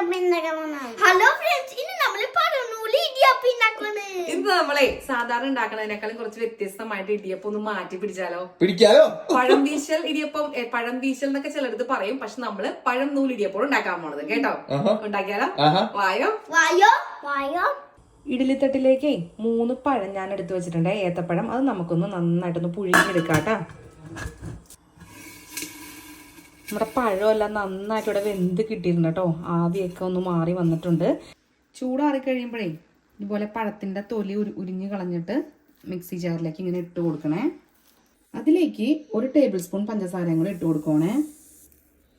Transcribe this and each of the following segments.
Hello friends ഇനി നമ്മൾ പറഞ്ഞൂൽ ഇടിയപ്പം ഉണ്ടാക്കണേ ഇന്ന് നമ്മളെ സാധാരണ ഉണ്ടാക്കുന്നതിനേക്കാളും കുറച്ച് വ്യത്യസ്തമായിട്ട് ഇടിയപ്പം ഒന്ന് മാറ്റി പിടിച്ചാലോ? പിടിക്കാലോ? പഴം വീശൽ ഇടിയപ്പം ഏ, പഴം വീശൽ എന്നൊക്കെ ചിലടത്ത് പറയും. പക്ഷെ നമ്മൾ പഴം നൂൽ ഇടിയപ്പം ഉണ്ടാക്കാൻ പോണത് കേട്ടോ? ആഹാ. ഉണ്ടാക്കിയാലോ? ആഹാ. വായോ? വായോ? വായോ? ഇഡലിത്തട്ടിലേക്ക് മൂന്ന് പഴം ഞാൻ എടുത്തു വെച്ചിട്ടുണ്ട്. ഏത്തപ്പഴം അത് നമുക്കൊന്ന് നന്നായിട്ടൊന്ന് പുഴുങ്ങിയെടുക്കാം കേട്ടോ നമ്മുടെ പഴമെല്ലാം നന്നായിട്ട് ഇവിടെ വെന്ത് കിട്ടിയിട്ടുണ്ട് കേട്ടോ. ആവിയൊക്കെ ഒന്ന് മാറി വന്നിട്ടുണ്ട്. ചൂടാറി കഴിയുമ്പോഴേ ഇതുപോലെ പഴത്തിന്റെ തൊലി ഉരു ഉരിഞ്ഞ് കളഞ്ഞിട്ട് മിക്സി ജാറിലേക്ക് ഇങ്ങനെ ഇട്ട് കൊടുക്കണേ. അതിലേക്ക് ഒരു ടേബിൾ സ്പൂൺ പഞ്ചസാരയും കൂടെ ഇട്ട് കൊടുക്കണേ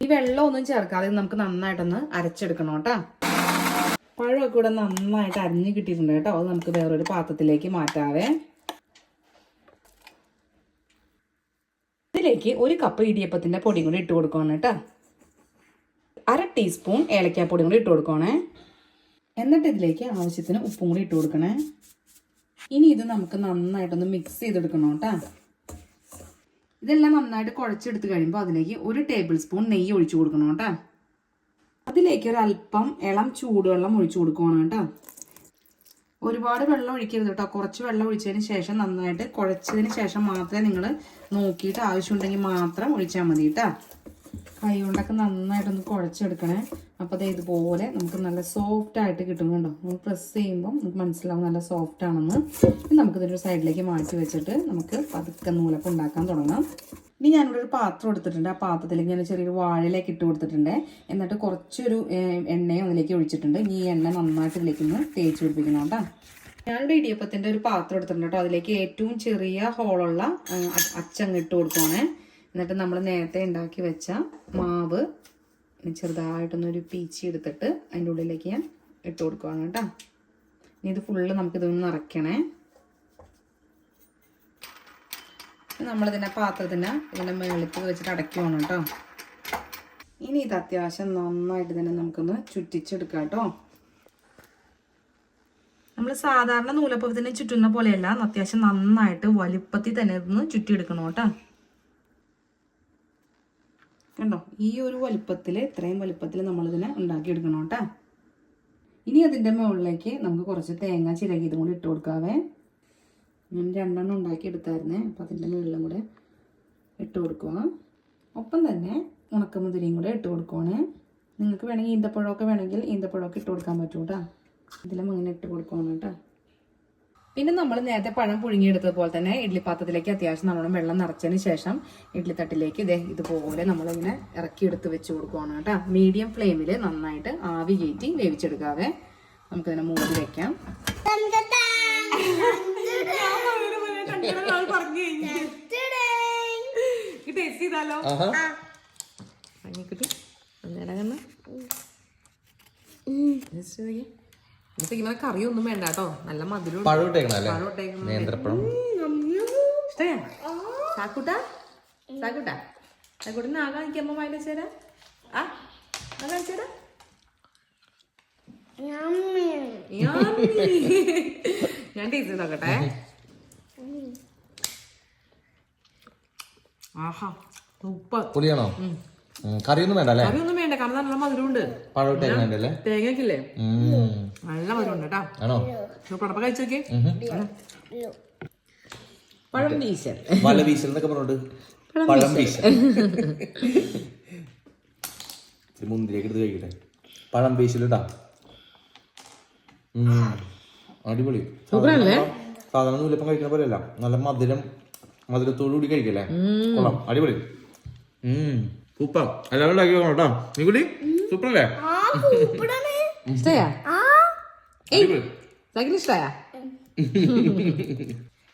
ഈ വെള്ളമൊന്നും ചേർക്കാതെ നമുക്ക് നന്നായിട്ടൊന്ന് അരച്ചെടുക്കണം കേട്ടോ. പഴമൊക്കെ ഇവിടെ നന്നായിട്ട് അരിഞ്ഞ് കിട്ടിയിട്ടുണ്ട് കേട്ടോ. അത് നമുക്ക് വേറൊരു പാത്രത്തിലേക്ക് മാറ്റാവേ. ഇതിലേക്ക് ഒരു കപ്പ് ഇടിയപ്പത്തിന്റെ പൊടിയും കൂടി ഇട്ട് കൊടുക്കണം കേട്ടോ. അര ടീസ്പൂൺ ഏലക്കാപ്പൊടിയും കൂടി ഇട്ട് കൊടുക്കണേ എന്നിട്ട് ഇതിലേക്ക് ആവശ്യത്തിന് ഉപ്പും കൂടി ഇട്ട് കൊടുക്കണേ. ഇനി ഇത് നമുക്ക് നന്നായിട്ടൊന്ന് മിക്സ് ചെയ്തെടുക്കണം കേട്ടോ. ഇതെല്ലാം നന്നായിട്ട് കുഴച്ചെടുത്ത് കഴിയുമ്പോൾ അതിലേക്ക് ഒരു ടേബിൾ സ്പൂൺ നെയ്യ് ഒഴിച്ചു കൊടുക്കണം കേട്ടോ. അതിലേക്ക് ഒരു അല്പം ഇളം ചൂടുവെള്ളം ഒഴിച്ചു കൊടുക്കണം കേട്ടോ. ഒരുപാട് വെള്ളം ഒഴിക്കരുത് കേട്ടോ. കുറച്ച് വെള്ളം ഒഴിച്ചതിന് ശേഷം നന്നായിട്ട് കുഴച്ചതിന് ശേഷം മാത്രമേ നിങ്ങൾ നോക്കിയിട്ട് ആവശ്യമുണ്ടെങ്കിൽ മാത്രം ഒഴിച്ചാൽ മതി കേട്ടോ. കൈ കൊണ്ടൊക്കെ നന്നായിട്ടൊന്ന് കുഴച്ചെടുക്കണേ. അപ്പോൾ അത് ഇതുപോലെ നമുക്ക് നല്ല സോഫ്റ്റ് ആയിട്ട് കിട്ടും കണ്ടോ? നമ്മൾ പ്രസ് ചെയ്യുമ്പോൾ നമുക്ക് മനസ്സിലാവും നല്ല സോഫ്റ്റ് ആണെന്ന്. നമുക്കിതൊരു സൈഡിലേക്ക് മാറ്റി വെച്ചിട്ട് നമുക്ക് പതുക്കെ നൂലൊക്കെ ഉണ്ടാക്കാൻ തുടങ്ങാം. ഇനി ഞാനിവിടെ ഒരു പാത്രം എടുത്തിട്ടുണ്ട്. ആ പാത്രത്തിൽ ഇങ്ങനെ ചെറിയൊരു വാഴയിലേക്ക് ഇട്ട് കൊടുത്തിട്ടുണ്ട്. എന്നിട്ട് കുറച്ചൊരു എണ്ണയും അതിലേക്ക് ഒഴിച്ചിട്ടുണ്ട്. ഇനി ഈ എണ്ണ നന്നായിട്ട് ഇതിലേക്ക് ഒന്ന് തേച്ച് പിടിപ്പിക്കണം കേട്ടോ. ഞാനിവിടെ ഇടിയപ്പത്തിന്റെ ഒരു പാത്രം എടുത്തിട്ടുണ്ട് കേട്ടോ. അതിലേക്ക് ഏറ്റവും ചെറിയ ഹോളുള്ള അച്ചങ്ങ് ഇട്ട് കൊടുക്കുവാണേ. എന്നിട്ട് നമ്മൾ നേരത്തെ ഉണ്ടാക്കി വെച്ച മാവ് ചെറുതായിട്ടൊന്നൊരു പീച്ചി എടുത്തിട്ട് അതിന്റെ ഉള്ളിലേക്ക് ഞാൻ ഇട്ട് കൊടുക്കുവാണ് കേട്ടോ. ഇനി ഇത് ഫുള്ള് നമുക്കിതൊന്ന് നിറയ്ക്കണേ. നമ്മളിതിനെ പാത്രത്തിന് ഇതിന്റെ മേളിക്ക് വെച്ചിട്ട് അടക്കി വേണം കേട്ടോ. ഇനി ഇത് അത്യാവശ്യം നന്നായിട്ട് തന്നെ നമുക്കൊന്ന് ചുറ്റിച്ചെടുക്കാം കേട്ടോ. നമ്മൾ സാധാരണ നൂലപ്പത്തിന് ചുറ്റുന്ന പോലെയല്ല അത്യാവശ്യം നന്നായിട്ട് വലിപ്പത്തിൽ തന്നെ ഇതൊന്ന് ചുറ്റിയെടുക്കണം കേട്ടോ. കണ്ടോ? ഈ ഒരു വലിപ്പത്തിൽ ഇത്രയും വലിപ്പത്തിൽ നമ്മളിതിനെ ഉണ്ടാക്കിയെടുക്കണം കേട്ടോ. ഇനി അതിന്റെ മുകളിലേക്ക് നമുക്ക് കുറച്ച് തേങ്ങ ചിരകിയതും കൂടി ഇട്ട് കൊടുക്കാവേ. ഞാൻ രണ്ടെണ്ണം ഉണ്ടാക്കി എടുത്തായിരുന്നേ അപ്പം അതിന്റെ മുകളിലും കൂടെ ഇട്ട് കൊടുക്കുക ഒപ്പം തന്നെ ഉണക്കമുതിരിയും കൂടെ ഇട്ട് കൊടുക്കുവാണ്. നിങ്ങൾക്ക് വേണമെങ്കിൽ ഈന്തപ്പഴമൊക്കെ വേണമെങ്കിൽ ഈന്തപ്പഴമൊക്കെ ഇട്ട് കൊടുക്കാൻ പറ്റും കേട്ടോ. ഇതിലും അങ്ങനെ ഇട്ട് കൊടുക്കുവാണ് കേട്ടോ. പിന്നെ നമ്മൾ നേരത്തെ പഴം പുഴുങ്ങിയെടുത്തതുപോലെ തന്നെ ഇഡ്ലി പാത്രത്തിലേക്ക് അത്യാവശ്യം നല്ലോണം വെള്ളം നിറച്ചതിന് ശേഷം ഇഡ്ലി തട്ടിലേക്ക് ഇതേ ഇതുപോലെ നമ്മളിങ്ങനെ ഇറക്കി എടുത്ത് വെച്ച് കൊടുക്കുവാണ് കേട്ടോ. മീഡിയം ഫ്ലെയിമിൽ നന്നായിട്ട് ആവി കയറ്റി വേവിച്ചെടുക്കാതെ നമുക്കതിനെ മൂടി വെക്കാം. ടേസ്റ്റ് ചെയ്താലോ? ആഹാ. പഞ്ഞിക്കുട്ടി ഒന്നിടങ്ങന്ന് ഇപ്പൊ ഇങ്ങനെ കറിയൊന്നും വേണ്ട കേട്ടോ. നല്ല മധുരം ചാക്കൂട്ടിന് ആ കാണിക്കുമ്പോ വായിൽ വെച്ചേരാ ആ ആ കാണിച്ചേരാ Yummy. Yummy. ഞാൻ ടേസ്റ്റ് നോക്കട്ടെ. ആഹാ പുളിയാണോ? കറിയൊന്നും വേണ്ട അല്ലേ? കറിയൊന്നും വേണ്ട കാരണം നല്ല മധുരമുണ്ട്. പഴം ഇട്ടേക്കണല്ലേ തേങ്ങക്കില്ലേ. നല്ല മധുരമുണ്ട് കേട്ടോ. ആണോ? പടപ്പ കഴിച്ചു നോക്കിയേ. പഴം വീശൽ. വല വീശൽ എന്നൊക്കെ പറഞ്ഞോണ്ട്. പഴം വീശൽ. മുന്തിരിയൊക്കെ എടുത്ത് കഴിക്കട്ടെ. പഴം വീശലിട്ടാ അടിപൊളി. സാധാരണ നൂലപ്പം കഴിക്കുന്ന പോലെയല്ല. നല്ല മധുരം മധുരത്തോടു കൂടി കഴിക്കല്ലേ? കൊള്ളാം. അടിപൊളി. സൂപ്പർ. എല്ലാവരും ഉണ്ടാക്കി നോക്കണം കേട്ടോ. നീ കൂടി സൂപ്പർ അല്ലേ ആ സൂപ്പറാണ്. ഇഷ്ടയാ? ആ. അടിപൊളി. സൈക്കിൾ ഇഷ്ടയാ?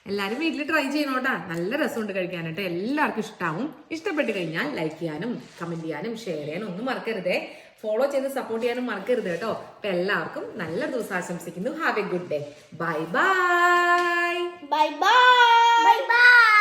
എല്ലാരും വീട്ടിൽ ട്രൈ ചെയ്യണോട്ടാ നല്ല രസമുണ്ട് കഴിക്കാനായിട്ട്. എല്ലാവർക്കും ഇഷ്ടാവും. ഇഷ്ടപ്പെട്ട് കഴിഞ്ഞാൽ ലൈക്ക് ചെയ്യാനും കമന്റ് ചെയ്യാനും ഷെയർ ചെയ്യാനും ഒന്നും മറക്കരുതേ. ഫോളോ ചെയ്ത് സപ്പോർട്ട് ചെയ്യാനും മറക്കരുത് കേട്ടോ. അപ്പൊ എല്ലാവർക്കും നല്ല ദിവസം ആശംസിക്കുന്നു. Have a good day bye bye bye bye bye bye